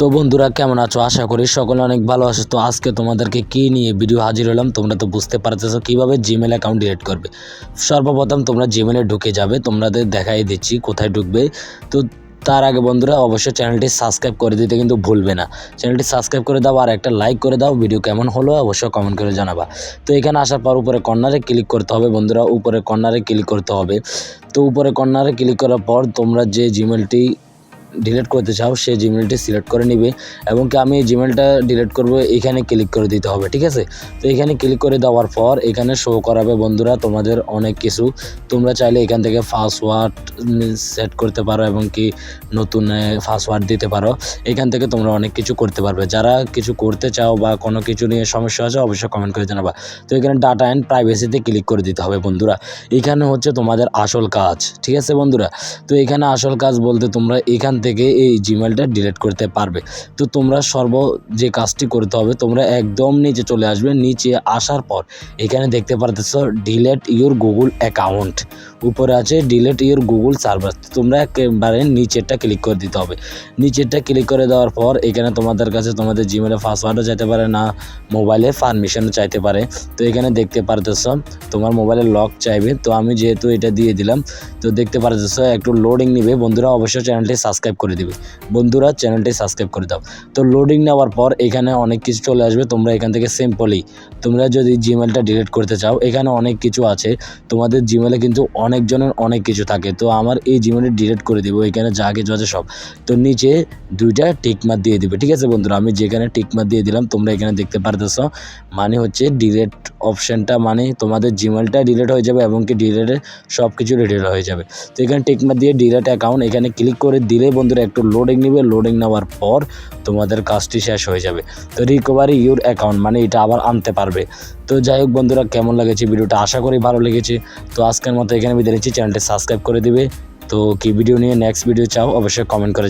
তো বন্ধুরা, কেমন আছো? আশা করি সকলে অনেক ভালো আছো। তো আজকে তোমাদেরকে কী নিয়ে ভিডিও হাজির হলাম, তোমরা তো বুঝতে পারতেছো কীভাবে জিমেল অ্যাকাউন্ট ডিলিট করবে। সর্বপ্রথম তোমরা জিমেলে ঢুকে যাবে, তোমাদের দেখাই দিচ্ছি কোথায় ঢুকবে। তো তার আগে বন্ধুরা, অবশ্যই চ্যানেলটি সাবস্ক্রাইব করে দিতে কিন্তু ভুলবে না। চ্যানেলটি সাবস্ক্রাইব করে দাও আর একটা লাইক করে দাও ভিডিও কেমন হলো অবশ্যই কমেন্ট করে জানাবা। তো এখানে আসার পর উপরে কর্নারে ক্লিক করতে হবে বন্ধুরা, উপরে কর্নারে ক্লিক করতে হবে। তো উপরে কর্নারে ক্লিক করার পর তোমরা যে জিমেলটি ডিলিট করতে চাও, সেই জিমেলটি সিলেক্ট করে নিবে এবং কি আমি জিমেলটা ডিলিট করব, এখানে ক্লিক করে দিতে হবে, ঠিক আছে? তো এখানে ক্লিক করে দেওয়ার পর এখানে শো করাবে বন্ধুরা তোমাদের অনেক কিছু। তোমরা চাইলে এখান থেকে পাসওয়ার্ড সেট করতে পারো এবং কি নতুন পাসওয়ার্ড দিতে পারো। এখান থেকে তোমরা অনেক কিছু করতে পারবে। যারা কিছু করতে চাও বা কোনো কিছু নিয়ে সমস্যা আছে, অবশ্যই কমেন্ট করে জানাবা। তো এখানে ডাটা অ্যান্ড প্রাইভেসিতে ক্লিক করে দিতে হবে বন্ধুরা। এখানে হচ্ছে তোমাদের আসল কাজ, ঠিক আছে বন্ধুরা? তো এখানে আসল কাজ বলতে তোমরা এখান থেকে এই জিমেলটা ডিলিট করতে পারবে। তো তোমরা সর্ব যে কাজটি করতে হবে, তোমরা একদম নিচে চলে আসবে, নিচে আসার পর এখানে দেখতে পারতেছ ডিলেট ইউর গুগল অ্যাকাউন্ট উপরে আছে ডিলেট ইউর গুগল সার্ভার তোমরা একেবারে নিচেরটা ক্লিক করে দিতে হবে। নিচেরটা ক্লিক করে দেওয়ার পর এখানে তোমাদের কাছে তোমাদের জিমেলের পাসওয়ার্ডও চাইতে পারে না মোবাইলের পারমিশনও চাইতে পারে। তো এখানে দেখতে পারতেছ তোমার মোবাইলের লক চাইবে। তো আমি যেহেতু এটা দিয়ে দিলাম, তো দেখতে পারতেছ একটু লোডিং নিবে। বন্ধুরা, অবশ্যই চ্যানেলটি সাবস্ক্রাইব করে দিবে। বন্ধুরা চ্যানেলটি সাবস্ক্রাইব করে দাও। তো লোডিং নেওয়ার পর এখানে অনেক কিছু চলে আসবে, তোমরা এখান থেকে সিম্পলি তোমরা যদি জিমেলটা ডিলিট করতে চাও, এখানে অনেক কিছু আছে। তোমাদের জিমেলে কিন্তু অনেকজনের অনেক কিছু থাকে। তো আমার এই জিমেলটি ডিলিট করে দিব, এখানে যা কিছু আছে সব। তো নিচে দুইটা টিকমার দিয়ে দিবে, ঠিক আছে বন্ধুরা? আমি যেখানে টিকমার দিয়ে দিলাম, তোমরা এখানে দেখতে পারতেছো। মানে হচ্ছে ডিলেট অপশানটা মানে তোমাদের জিমেলটা ডিলেট হয়ে যাবে এবং কি ডিলেটে সব কিছু ডিলিট হয়ে যাবে। তো এখানে টিকমার দিয়ে ডিলেট অ্যাকাউন্ট এখানে ক্লিক করে দিলে বন্ধুরা, একটু লোডিং নেবে লোডিং নেওয়ার পর তোমাদের কাজটি শেষ হয়ে যাবে। তো রিকভারি ইউর অ্যাকাউন্ট মানে এটা আবার আনতে পারবে। তো যাই হোক বন্ধুরা, কেমন লেগেছে ভিডিওটা? আশা করি ভালো লেগেছে। তো আজকের মতো এখানে বিদায় নিচ্ছি। চ্যানেলটি সাবস্ক্রাইব করে দিবে। তো কি ভিডিও নিয়ে নেক্সট ভিডিও চাও, অবশ্যই কমেন্ট করে